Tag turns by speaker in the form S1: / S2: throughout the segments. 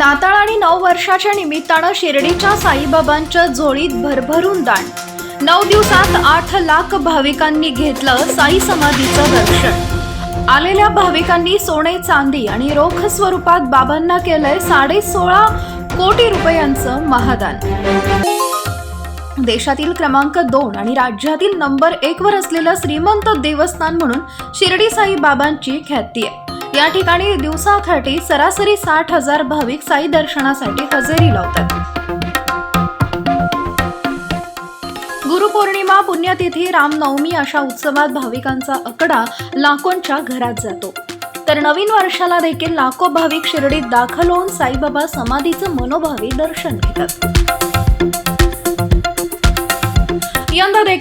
S1: नाताळ आणि नऊ वर्षाच्या निमित्तानं शिर्डीच्या साईबाबांच्या जोडीत भरभरून दान नऊ दिवसात आठ लाख भाविकांनी घेतलं साई समाधीचं दर्शन. आलेल्या भाविकांनी सोने चांदी आणि रोख स्वरूपात बाबांना केलंय साडे सोळा कोटी रुपयांचं महादान. देशातील क्रमांक दोन आणि राज्यातील नंबर एक वर असलेलं श्रीमंत देवस्थान म्हणून शिर्डी साई बाबांची ख्याती आहे. या ठिकाणी दिवसाकाठी सरासरी साठ हजार भाविक साई दर्शनासाठी हजेरी लावतात. गुरुपौर्णिमा पुण्यतिथी रामनवमी अशा उत्सवात भाविकांचा आकडा लाखोंच्या घरात जातो. तर नवीन वर्षाला देखील लाखो भाविक शिर्डीत दाखल होऊन साईबाबा समाधीचं मनोभावी दर्शन घेतात.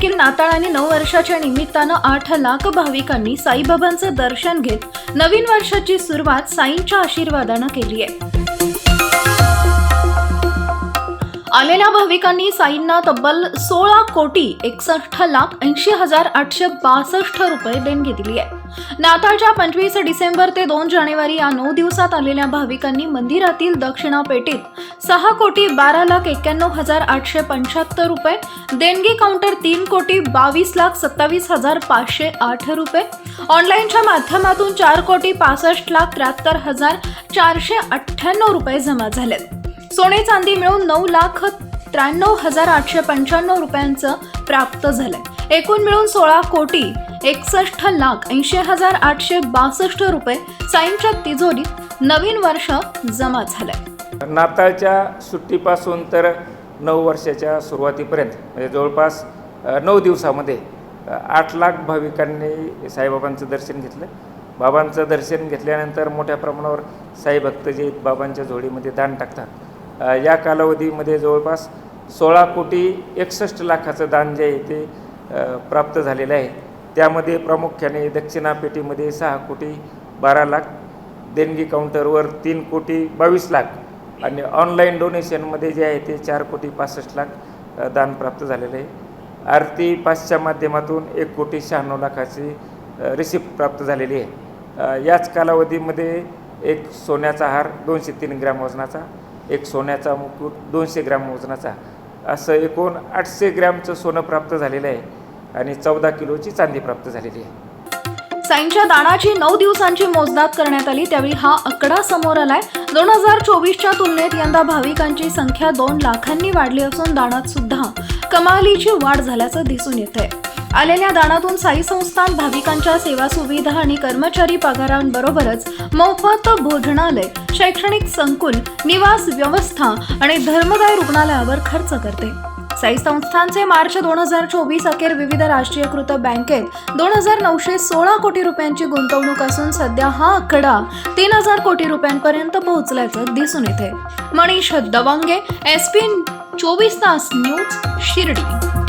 S1: देखील नाताळ आणि नऊ वर्षाच्या निमित्तानं आठ लाख भाविकांनी साईबाबांचं दर्शन घेत नवीन वर्षाची सुरुवात साईंच्या आशीर्वादानं केली आहे आलेल्या भाविकांनी साईंना तब्बल सोळा कोटी एकसष्ट लाख ऐंशी हजार आठशे बासष्ट रुपये देणगी दिली आहे नाताळच्या पंचवीस डिसेंबर ते दोन जानेवारी या नऊ दिवसात आलेल्या भाविकांनी मंदिरातील दक्षिणा पेटीत सहा कोटी बारा लाख एक्क्याण्णव हजार आठशे पंच्याहत्तर रुपये देणगी काउंटर तीन कोटी बावीस लाख सत्तावीस हजार पाचशे आठ रुपये ऑनलाईनच्या माध्यमातून चार कोटी पासष्ट लाख त्र्याहत्तर हजार चारशे अठ्ठ्याण्णव रुपये जमा झालेत. सोने चांदी मिळून नऊ लाख त्र्याण्णव हजार आठशे पंच्याण्णव रुपयांचं प्राप्त झालंय. एकूण मिळून सोळा कोटी एकसष्ट लाख ऐंशी हजार आठशे बासष्ट रुपये साईंच्या तिजोरीत नवीन वर्ष जमा झालंय.
S2: नाताळच्या सुट्टीपासून तर नऊ वर्षाच्या सुरुवातीपर्यंत म्हणजे जवळपास नऊ दिवसामध्ये आठ लाख भाविकांनी साईबाबांचं दर्शन घेतलं. बाबांचं दर्शन घेतल्यानंतर मोठ्या प्रमाणावर साई भक्त जे बाबांच्या जोडीमध्ये दान टाकतात. या कालावधीमध्ये जवळपास सोळा कोटी एकसष्ट लाखाचं दान जे आहे ते प्राप्त झालेलं आहे. त्यामध्ये प्रामुख्याने दक्षिणा पेटीमध्ये सहा कोटी बारा लाख देणगी काउंटरवर तीन कोटी बावीस लाख आणि ऑनलाईन डोनेशनमध्ये जे आहे ते चार कोटी पासष्ट लाख दान प्राप्त झालेलं आहे. आरती पाचच्या माध्यमातून एक कोटी शहाण्णव लाखाची रिसिप्ट प्राप्त झालेली आहे. याच कालावधीमध्ये एक सोन्याचा हार दोनशे तीन ग्रॅम वजनाचा एक सोन्याचा मुकुट दोनशे ग्रॅम वजनाचा असं एकूण आठशे ग्रॅमचं सोनं प्राप्त झालेलं आहे. आणि चौदा किलोची चांदी प्राप्त झालेली आहे.
S1: साईंच्या दानाची नऊ दिवसांची मोजदात करण्यात आली त्यावेळी हा आकडा समोर आलाय. दोन हजार चोवीसच्या तुलनेत यंदा भाविकांची संख्या दोन लाखांनी वाढली असून दानात सुद्धा कमालीची वाढ झाल्याचं दिसून येत आहे आलेल्या दानातून साई संस्थान भाविकांच्या सेवा सुविधा आणि कर्मचारी पगारांबरोबरच मोफत भोजनालय शैक्षणिक संकुल निवास व्यवस्था आणि धर्मदाय रुग्णालयावर खर्च करते. साई संस्थांचे मार्च दोन हजार चोवीस अखेर विविध राष्ट्रीयकृत बँकेत दोन हजार नऊशे सोळा कोटी रुपयांची गुंतवणूक असून सध्या हा आकडा तीन हजार कोटी रुपयांपर्यंत पोहोचल्याचं दिसून येते मनीष दवांगे एस पी चोवीस तास न्यूज शिर्डी.